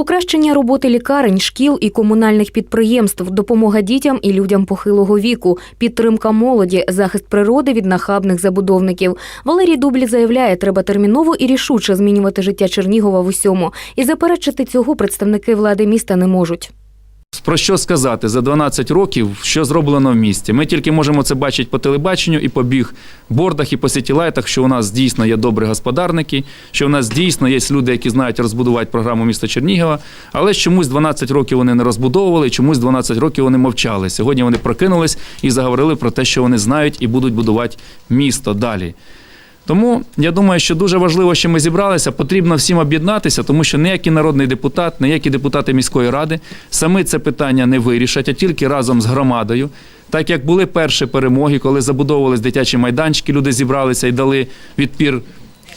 Покращення роботи лікарень, шкіл і комунальних підприємств, допомога дітям і людям похилого віку, підтримка молоді, захист природи від нахабних забудовників. Валерій Дублі заявляє, треба терміново і рішуче змінювати життя Чернігова в усьому. І заперечити цього представники влади міста не можуть. Про що сказати за 12 років, що зроблено в місті? Ми тільки можемо це бачити по телебаченню і по біг бордах і по сітілайтах, що у нас дійсно є добрі господарники, що у нас дійсно є люди, які знають розбудувати програму міста Чернігова, але чомусь 12 років вони не розбудовували, чомусь 12 років вони мовчали. Сьогодні вони прокинулись і заговорили про те, що вони знають і будуть будувати місто далі. Тому я думаю, що дуже важливо, що ми зібралися. Потрібно всім об'єднатися, тому що ніякий народний депутат, ніякі депутати міської ради самі це питання не вирішать, а тільки разом з громадою. Так як були перші перемоги, коли забудовувались дитячі майданчики, люди зібралися і дали відпір.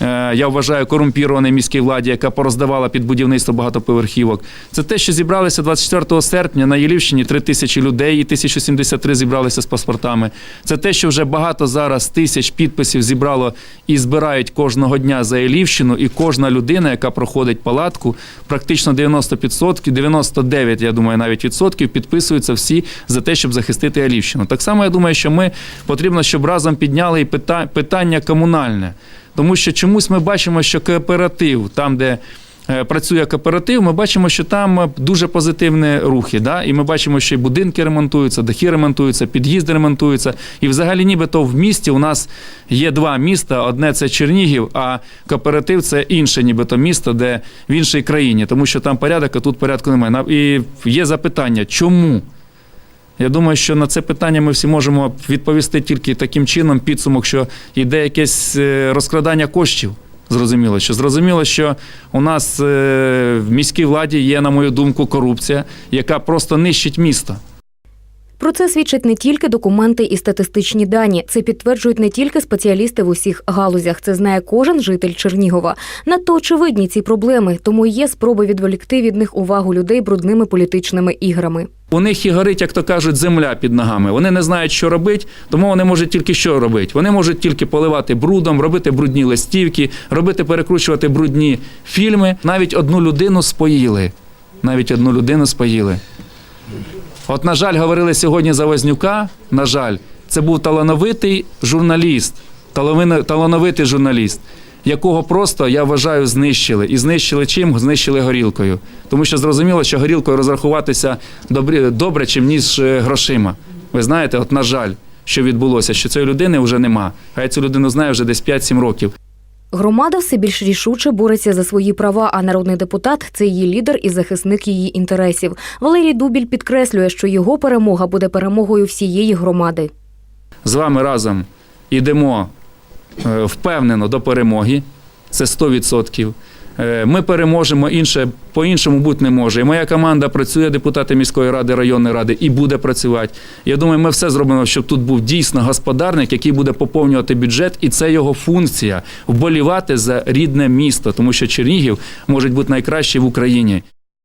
Е, Я вважаю корумпірованій міській владі, яка пороздавала під будівництво багатоповерхівок. Це те, що зібралися 24 серпня на Єлівщині 3 тисячі людей, і 1073 зібралися з паспортами. Це те, що вже багато зараз тисяч підписів зібрало і збирають кожного дня за Єлівщину, і кожна людина, яка проходить палатку, практично 90%, 99, я думаю, навіть відсотків підписуються всі за те, щоб захистити Єлівщину. Так само я думаю, що ми потрібно, щоб разом підняли і пита- питання комунальне. Тому що чомусь ми бачимо, що кооператив, там, де е, працює кооператив, ми бачимо, що там е, дуже позитивні рухи. Да? І ми бачимо, що і будинки ремонтуються, дахи ремонтуються, під'їзди ремонтуються. І взагалі, нібито в місті у нас є два міста: одне це Чернігів, а кооператив це інше, нібито місто, де в іншій країні, тому що там порядок, а тут порядку немає. І є запитання, чому? Я думаю, що на це питання ми всі можемо відповісти тільки таким чином, підсумок, що йде якесь е, розкрадання коштів. Зрозуміло, що зрозуміло, що у нас е, в міській владі є, на мою думку, корупція, яка просто нищить місто. Про це свідчать не тільки документи і статистичні дані. Це підтверджують не тільки спеціалісти в усіх галузях. Це знає кожен житель Чернігова. Надто очевидні ці проблеми, тому є спроби відволікти від них увагу людей брудними політичними іграми. У них і горить, як то кажуть, земля під ногами. Вони не знають, що робити, тому вони можуть тільки що робити. Вони можуть тільки поливати брудом, робити брудні листівки, робити, перекручувати брудні фільми. Навіть одну людину споїли. Навіть одну людину споїли. От, на жаль, говорили сьогодні за Вознюка. На жаль, це був талановитий журналіст, талановитий журналіст, якого просто, я вважаю, знищили. І знищили чим? Знищили горілкою. Тому що зрозуміло, що горілкою розрахуватися добре, добре чим ніж е, грошима. Ви знаєте, от, на жаль, що відбулося, що цієї людини вже нема. А я цю людину знаю вже десь 5-7 років. Громада все більш рішуче бореться за свої права, а народний депутат це її лідер і захисник її інтересів. Валерій Дубіль підкреслює, що його перемога буде перемогою всієї громади. з вами разом йдемо е, впевнено до перемоги. Це 100%. Е, Ми переможемо, інше по-іншому бути не може. І моя команда працює, депутати міської ради, районної ради, і буде працювати. Я думаю, ми все зробимо, щоб тут був дійсно господарник, який буде поповнювати бюджет, і це його функція вболівати за рідне місто, тому що Чернігів може бути найкращий в Україні.